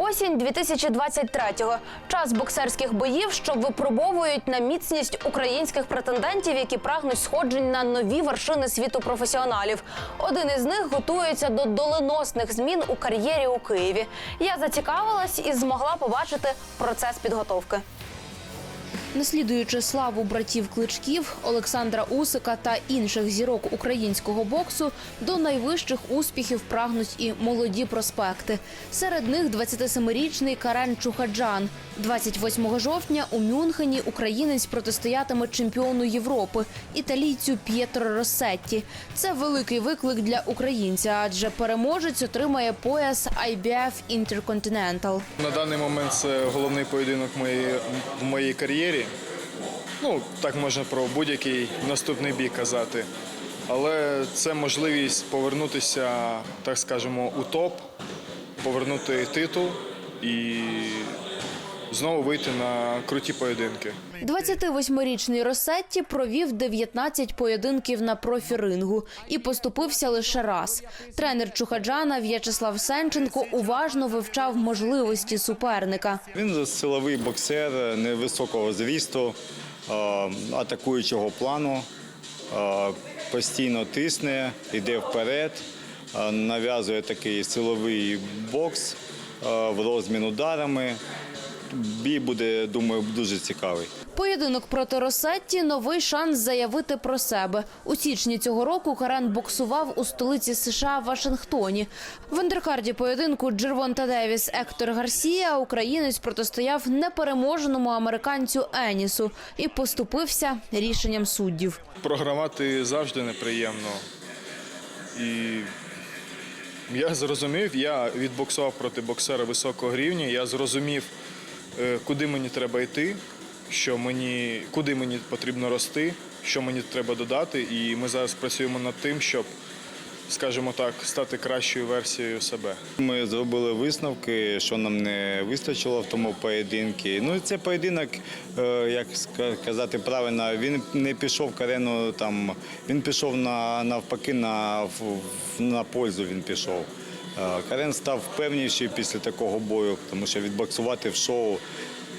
Осінь 2023-го. Час боксерських боїв, що випробовують на міцність українських претендентів, які прагнуть сходжень на нові вершини світу професіоналів. Один із них готується до доленосних змін у кар'єрі у Києві. Я зацікавилась і змогла побачити процес підготовки. Наслідуючи славу братів кличків Олександра Усика та інших зірок українського боксу, до найвищих успіхів прагнуть і молоді проспекти. Серед них 27-річний Карен Чухаджан. 28 жовтня у Мюнхені українець протистоятиме чемпіону Європи італійцю П'єтро Россетті. Це великий виклик для українця, адже переможець отримає пояс IBF Intercontinental. На даний момент це головний поєдинок в моїй кар'єрі. Ну, так можна про будь-який наступний бій казати. Але це можливість повернутися, так скажемо, у топ, повернути титул і знову вийти на круті поєдинки. 28-річний Росетті провів 19 поєдинків на профі-рингу і поступився лише раз. Тренер Чухаджана В'ячеслав Сенченко уважно вивчав можливості суперника. Він силовий боксер невисокого зрісту, е, атакуючого плану, постійно тисне, йде вперед, нав'язує такий силовий бокс в розмін ударами. Бій буде, думаю, дуже цікавий. Поєдинок проти Росетті – новий шанс заявити про себе. У січні цього року Карен боксував у столиці США Вашингтоні. В андеркарді поєдинку Джервонта Девіс Ектор Гарсія українець протистояв непереможеному американцю Енісу і поступився рішенням суддів. Програвати завжди неприємно. І я зрозумів, я відбоксував проти боксера високого рівня, я зрозумів, куди мені треба йти, що мені, куди мені потрібно рости, що мені треба додати. І ми зараз працюємо над тим, щоб, скажімо так, стати кращою версією себе. Ми зробили висновки, що нам не вистачило в тому поєдинку. Ну це поєдинок, е, як ска- казати правильно, він не пішов Карену там, він пішов на навпаки на, в- в- на пользу він пішов. Е, Карен став певніший після такого бою, тому що відбоксувати в шоу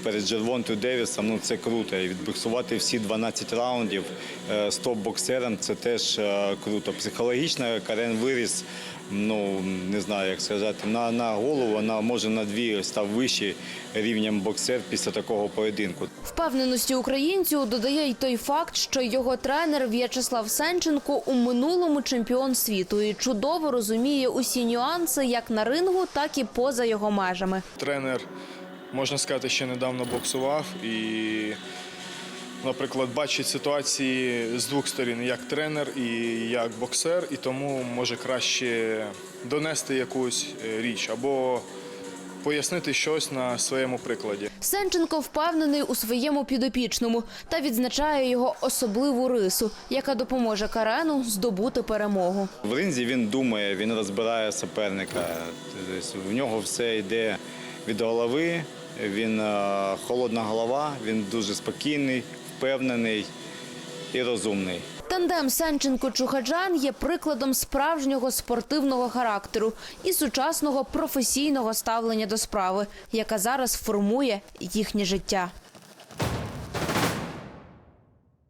перед Джервонтою Девісом ну це круто. І відбоксувати всі 12 раундів е, з топ-боксером це теж е, круто. Психологічно Карен виріс, ну не знаю, як сказати, на, на голову, на може на дві став вищий рівнем боксер після такого поєдинку. Впевненості українцю додає й той факт, що його тренер В'ячеслав Сенченко у минулому чемпіон світу і чудово розуміє усі нюанси як на рингу, так і поза його межами. Тренер, можна сказати, ще недавно боксував і, наприклад, бачить ситуації з двох сторін, як тренер і як боксер, і тому може краще донести якусь е, річ або пояснити щось на своєму прикладі. Сенченко впевнений у своєму підопічному та відзначає його особливу рису, яка допоможе Карену здобути перемогу. В ринзі він думає, він розбирає суперника. Тобто В нього все йде від голови. Він е, холодна голова, він дуже спокійний, впевнений і розумний. Тандем Сенченко-Чухаджан є прикладом справжнього спортивного характеру і сучасного професійного ставлення до справи, яка зараз формує їхнє життя.